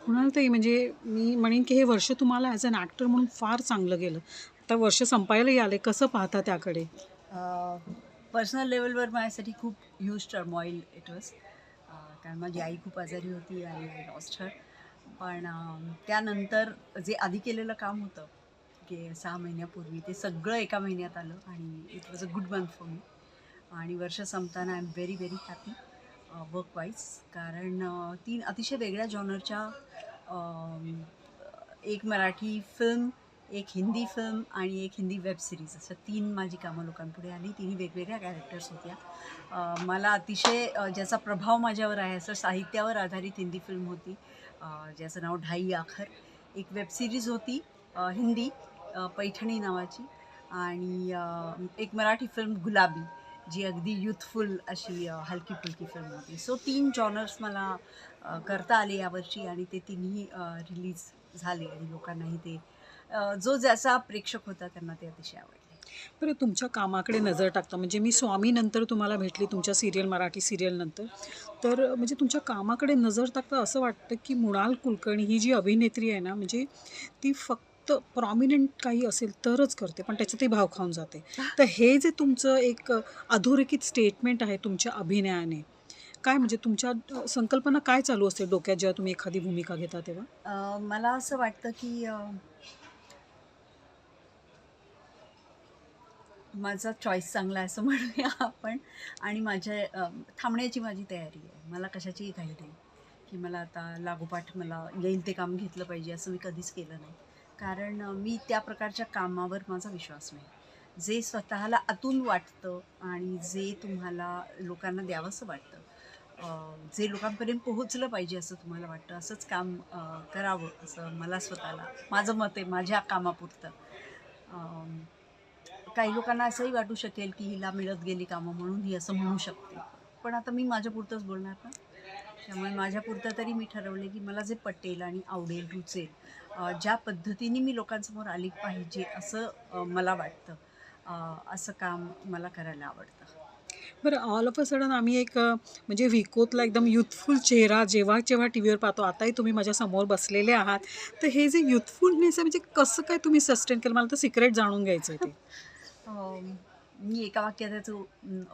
कुणाल ताई म्हणजे मी म्हणेन की हे वर्ष तुम्हाला ॲज अन ॲक्टर म्हणून फार चांगलं गेलं. आता वर्ष संपायलाही आले कसं पाहता त्याकडे? पर्सनल लेवलवर माझ्यासाठी खूप ह्यूज टर्मॉईल इट वॉज कारण माझी आई खूप आजारी होती आणि आय लॉस्ट हर पण त्यानंतर जे आधी केलेलं काम होतं की सहा महिन्यापूर्वी ते सगळं एका महिन्यात आलं आणि it was a good month for me आणि वर्ष संपताना I am very very happy work wise कारण तीन अतिशय वेगळ्या जॉनरच्या एक मराठी फिल्म एक हिंदी फिल्म आणि एक हिंदी वेब सिरीज असं तीन माझी कामं लोकांपुढे आली. तिन्ही वेगवेगळ्या कॅरेक्टर्स होत्या. मला अतिशय ज्याचा प्रभाव माझ्यावर आहे असं साहित्यावर आधारित हिंदी फिल्म होती. ज्याचं नाव ढाई आखर. एक वेब सिरीज होती हिंदी पैठणी नावाची. आणि एक मराठी फिल्म गुलाबी. जी अगदी युथफुल अशी हलकी फुलकी फिल्म होती. सो तीन जॉनर्स मला करता आले यावर्षी आणि ते तिन्ही रिलीज झाले आणि लोकांनाही ते जो ज्याचा प्रेक्षक होता त्यांना ते अतिशय आवडले. बरं तुमच्या कामाकडे नजर टाकता म्हणजे मी स्वामीनंतर तुम्हाला भेटली तुमच्या सिरियल मराठी सिरियलनंतर तर म्हणजे तुमच्या कामाकडे नजर टाकता असं वाटतं की मृणाल कुलकर्णी ही जी अभिनेत्री आहे ना म्हणजे ती फक्त प्रॉमिनंट काही असेल तरच करते पण त्याच्यातही भाव खाऊन जाते. तर हे जे तुमचं एक अधोरेखित स्टेटमेंट आहे तुमच्या अभिनयाने काय म्हणजे तुमच्या संकल्पना काय चालू असते डोक्यात जेव्हा तुम्ही एखादी भूमिका घेता तेव्हा? मला असं वाटतं की माझा चॉईस चांगला आहे असं म्हणूया आपण. आणि माझ्या थांबण्याची माझी तयारी आहे. मला कशाचीही घाई नाही की मला आता लागोपाठ मला येईल ते काम घेतलं पाहिजे असं मी कधीच केलं नाही. कारण मी त्या प्रकारच्या कामावर माझा विश्वास नाही. जे स्वतःला आतून वाटतं आणि जे तुम्हाला लोकांना द्यावंसं वाटतं जे लोकांपर्यंत पोहोचलं पाहिजे असं तुम्हाला वाटतं असंच काम करावं असं मला स्वतःला माझं मत आहे माझ्या कामापुरतं. काही लोकांना असंही वाटू शकेल की हिला मिळत गेली कामं म्हणून ही असं म्हणू शकते. पण आता मी माझ्यापुरतंच बोलणार ना त्यामुळे माझ्यापुरतं तरी मी ठरवले की मला जे पटेल आणि आवडेल रुचेल ज्या पद्धतीने मी लोकांसमोर आली पाहिजे असं मला वाटतं. असं काम मला करायला आवडतं. बरं ऑल ऑफ अ सडन आम्ही एक म्हणजे विकोतला एकदम युथफुल चेहरा जेव्हा जेव्हा टी व्हीवर पाहतो आताही तुम्ही माझ्यासमोर बसलेले आहात. तर हे जे युथफुलनेस आहे म्हणजे कसं काय तुम्ही सस्टेन केलं? मला तर सिक्रेट जाणून घ्यायचं आहे ते मी एका वाक्याचं उ-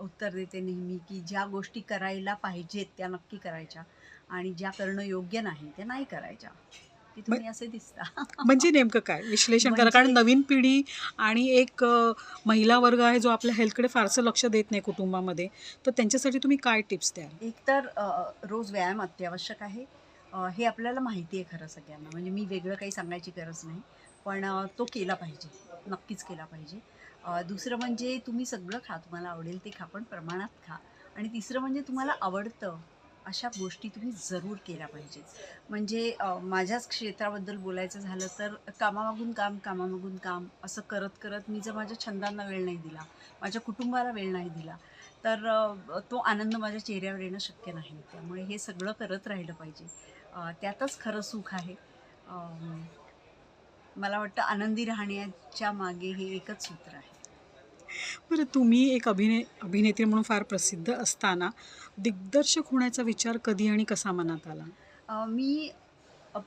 उत्तर देते नेहमी की ज्या गोष्टी करायला पाहिजेत त्या नक्की करायच्या आणि ज्या करणं योग्य नाही त्या नाही करायच्या. की तुम्ही असे दिसता. म्हणजे नेमकं काय? विश्लेषण करा. कारण म्हणजे- नवीन पिढी आणि एक महिला वर्ग आहे जो आपल्या हेल्थकडे फारसं लक्ष देत नाही कुटुंबामध्ये. तर त्यांच्यासाठी तुम्ही काय टिप्स द्याल? एकतर रोज व्यायाम अत्यावश्यक आहे. हे आपल्याला माहिती आहे खरं सगळ्यांना. म्हणजे मी वेगळं काही सांगायची गरज नाही. पण तो केला पाहिजे. नक्कीच केला पाहिजे. दुसरं म्हणजे तुम्ही सगळं खा तुम्हाला आवडेल ते खा पण प्रमाणात खा. आणि तिसरं म्हणजे तुम्हाला आवडतं अशा गोष्टी तुम्ही जरूर केल्या पाहिजे म्हणजे माझ्याच क्षेत्राबद्दल बोलायचं झालं तर कामामागून काम कामामागून काम असं करत करत मी जर माझ्या छंदांना वेळ नाही दिला माझ्या कुटुंबाला वेळ नाही दिला तर तो आनंद माझ्या चेहऱ्यावर येणं शक्य नाही. त्यामुळे हे सगळं करत राहिलं पाहिजे. त्यातच खरं सुख आहे. मला वाटतं आनंदी राहण्याच्या मागे हे एकच सूत्र आहे. बरं तुम्ही एक अभिनय अभिनेत्री म्हणून फार प्रसिद्ध असताना दिग्दर्शक होण्याचा विचार कधी आणि कसा मनात आला? मी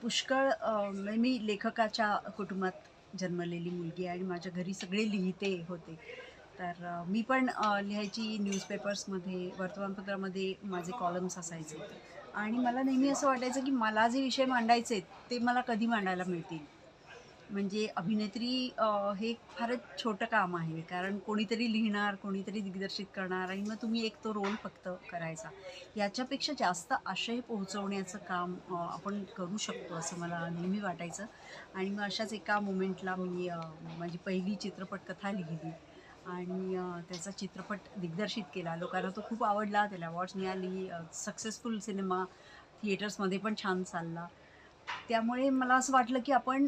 पुष्कळ म्हणजे मी लेखकाच्या कुटुंबात जन्मलेली मुलगी आणि माझ्या घरी सगळे लिहिते होते. तर मी पण लिहायची न्यूजपेपर्समध्ये वर्तमानपत्रामध्ये माझे कॉलम्स असायचे. आणि मला नेहमी असं वाटायचं की मला जे विषय मांडायचे आहेत, ते मला कधी मांडायला मिळतील. म्हणजे अभिनेत्री हे फारच छोटं काम आहे. कारण कोणीतरी लिहिणार कोणीतरी दिग्दर्शित करणार आणि मग तुम्ही एक तो रोल फक्त करायचा. याच्यापेक्षा जास्त आशय पोहोचवण्याचं काम आपण करू शकतो असं मला नेहमी वाटायचं. आणि मग अशाच एका मोमेंटला मी माझी पहिली चित्रपट कथा लिहिली. आणि त्याचा चित्रपट दिग्दर्शित केला. लोकांना तो खूप आवडला. त्याला अवॉर्ड्स मिळाली. सक्सेसफुल सिनेमा थिएटर्समध्ये पण छान चालला. त्यामुळे मला असं वाटलं की आपण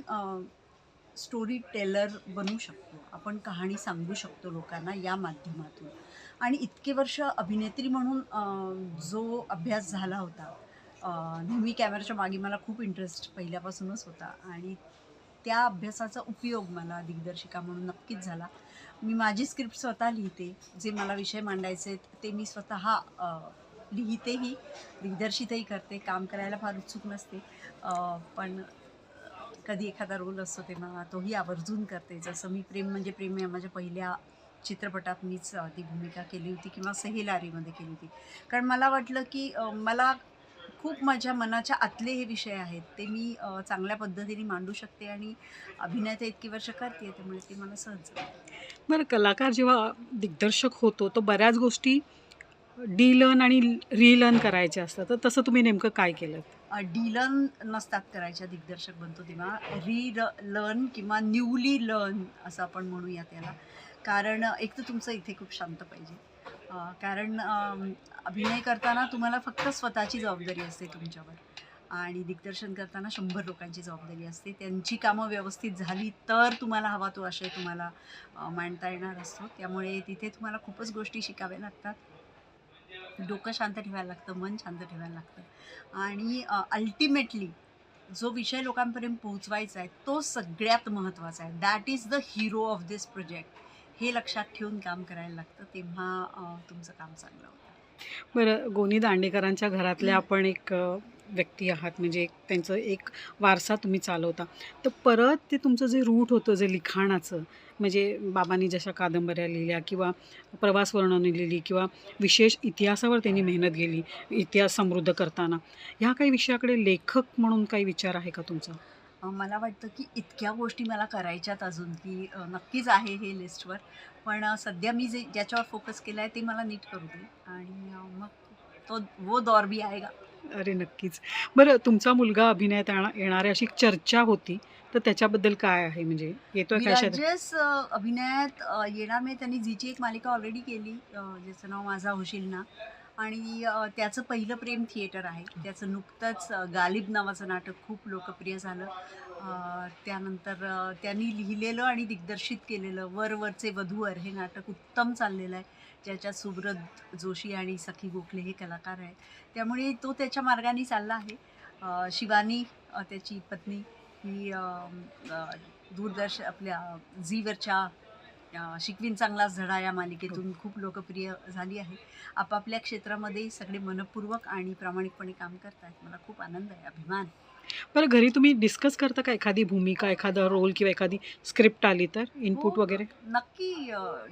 स्टोरी टेलर बनू शकतो. आपण कहाणी सांगू शकतो लोकांना या माध्यमातून. आणि इतके वर्ष अभिनेत्री म्हणून जो अभ्यास झाला होता नेहमी कॅमेऱ्याच्या मागे मला खूप इंटरेस्ट पहिल्यापासूनच होता. आणि त्या अभ्यासाचा उपयोग मला दिग्दर्शिका म्हणून नक्कीच झाला. मी माझी स्क्रिप्ट स्वतः लिहिते. जे मला विषय मांडायचे आहेत ते मी स्वतः लिहितेही दिग्दर्शितही करते. काम करायला फार उत्सुक नसते. पण कधी एखादा रोल असतो तेव्हा तोही आवर्जून करते. जसं मी प्रेम म्हणजे प्रेम या माझ्या पहिल्या चित्रपटात मीच ती भूमिका केली होती किंवा सहेलारीमध्ये केली होती. कारण मला वाटलं की मला खूप माझ्या मनाच्या आतले हे विषय आहेत ते मी चांगल्या पद्धतीने मांडू शकते आणि अभिनय इतकी वर्ष करते त्यामुळे ते मला सहज बरं कलाकार जेव्हा दिग्दर्शक होतो तो बऱ्याच गोष्टी डीलर्न आणि रीलर्न करायच्या असतात. तर तसं तुम्ही नेमकं काय केलं? डीलर्न नसतात करायच्या दिग्दर्शक बनतो तेव्हा. री लर्न किंवा न्यूली लर्न असं आपण म्हणूया त्याला कारण एक तर तुमचं इथे खूप शांत पाहिजे. कारण अभिनय करताना तुम्हाला फक्त स्वतःची जबाबदारी असते तुमच्यावर. आणि दिग्दर्शन करताना शंभर लोकांची जबाबदारी असते. त्यांची कामं व्यवस्थित झाली तर तुम्हाला हवा तो आशय तुम्हाला मांडता येणार असतो. त्यामुळे तिथे तुम्हाला खूपच गोष्टी शिकाव्या लागतात. डोकं शांत ठेवायला लागतं मन शांत ठेवायला लागतं. आणि अल्टिमेटली जो विषय लोकांपर्यंत पोहोचवायचा आहे तो सगळ्यात महत्त्वाचा आहे. That is the hero of this project हे लक्षात ठेवून काम करायला लागतं तेव्हा तुमचं काम चांगलं होतं. बरं गोनी दांडेकरांच्या घरातल्या आपण एक व्यक्ती आहात म्हणजे एक त्यांचं एक वारसा तुम्ही चालवता. तर परत ते तुमचं जे रूट होतं जे लिखाणाचं म्हणजे बाबांनी जशा कादंबऱ्या लिहिल्या किंवा प्रवास वर्णने लिहिली किंवा विशेष इतिहासावर त्यांनी मेहनत गेली इतिहास समृद्ध करताना ह्या काही विषयाकडे लेखक म्हणून काही विचार आहे का तुमचा? मला वाटतं की इतक्या गोष्टी मला करायच्यात अजून की नक्कीच आहे हे लिस्टवर. पण सध्या मी जे ज्याच्यावर फोकस केला आहे ते मला नीट करू दे. आणि मग तो वो दौर भी आएगा. अरे नक्कीच. बरं तुमचा मुलगा अभिनयात येणा- येणार अशी चर्चा होती तर त्याच्याबद्दल काय आहे? म्हणजे येतोय काय अ, अभिनयात अ, येणार नाही त्यांनी जीची एक मालिका ऑलरेडी केली अ, ज्याचं नाव माझा होशील ना. आणि त्याचं पहिलं प्रेम थिएटर आहे. त्याचं नुकतंच गालिब नावाचं नाटक खूप लोकप्रिय झालं. त्यानंतर त्यांनी लिहिलेलं आणि दिग्दर्शित केलेलं वरवरचे वधूवर हे नाटक उत्तम चाललेलं आहे. ज्याच्यात सुब्रत जोशी आणि सखी गोखले हे कलाकार आहेत. त्यामुळे तो त्याच्या मार्गाने चालला आहे. शिवानी त्याची पत्नी ही दूरदर्श दूरदर्शन आपल्या झीवरच्या शिकवीन चांगलाच धडा या मालिकेतून खूप लोकप्रिय झाली आहे. आपापल्या क्षेत्रामध्ये सगळे मनपूर्वक आणि प्रामाणिकपणे काम करत आहेत मला खूप आनंद आहे अभिमान बरं घरी तुम्ही डिस्कस करता का एखादी भूमिका एखादा रोल किंवा एखादी स्क्रिप्ट आली तर? इनपुट हो. वगैरे? नक्की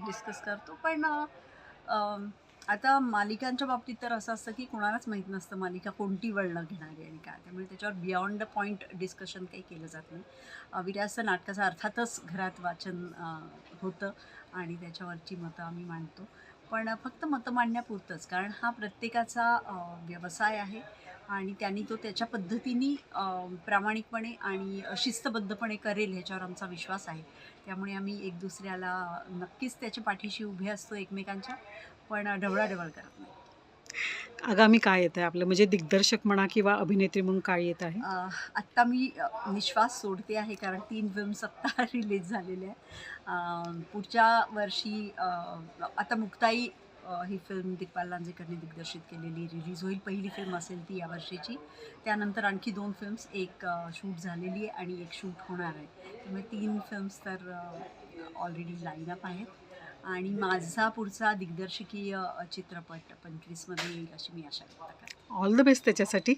डिस्कस करतो. पण आता मालिकांच्या बाबतीत तर असं असतं की कोणालाच माहीत नसतं मालिका कोणती वळणं घेणार आहे आणि काय. त्यामुळे त्याच्यावर बियॉन्ड द पॉईंट डिस्कशन काही केलं जात नाही. अ, नाटकाचं अर्थातच घरात वाचन होतं आणि त्याच्यावरची मतं आम्ही मांडतो. पण फक्त मतं मांडण्यापुरतंच कारण हा प्रत्येकाचा व्यवसाय आहे आणि त्यांनी तो त्याच्या पद्धतीने प्रामाणिकपणे आणि शिस्तबद्धपणे करेल ह्याच्यावर आमचा विश्वास आहे. त्यामुळे आम्ही एक दुसऱ्याला नक्कीच त्याच्या पाठीशी उभे असतो एकमेकांच्या. पण ढवळाढवळ करत नाही आगामी काय येत आहे आपलं? म्हणजे दिग्दर्शक म्हणा किंवा अभिनेत्री म्हणून काय येत आहे? आत्ता मी निश्वास सोडते आहे कारण तीन फिल्म्स आत्ता रिलीज झालेल्या आहे. पुढच्या वर्षी आता मुक्ताई ही फिल्म दिग्पाल लांजेकरने दिग्दर्शित केलेली रिलीज होईल. पहिली फिल्म असेल ती या वर्षीची. त्यानंतर आणखी दोन फिल्म्स एक शूट झालेली आहे आणि एक शूट होणार आहे. त्यामुळे तीन फिल्म्स तर ऑलरेडी लाईनअप आहेत. आणि माझा पुढचा दिग्दर्शकीय चित्रपट पंचवीसमध्ये येईल अशी मी आशा व्यक्त करते. ऑल द बेस्ट त्याच्यासाठी.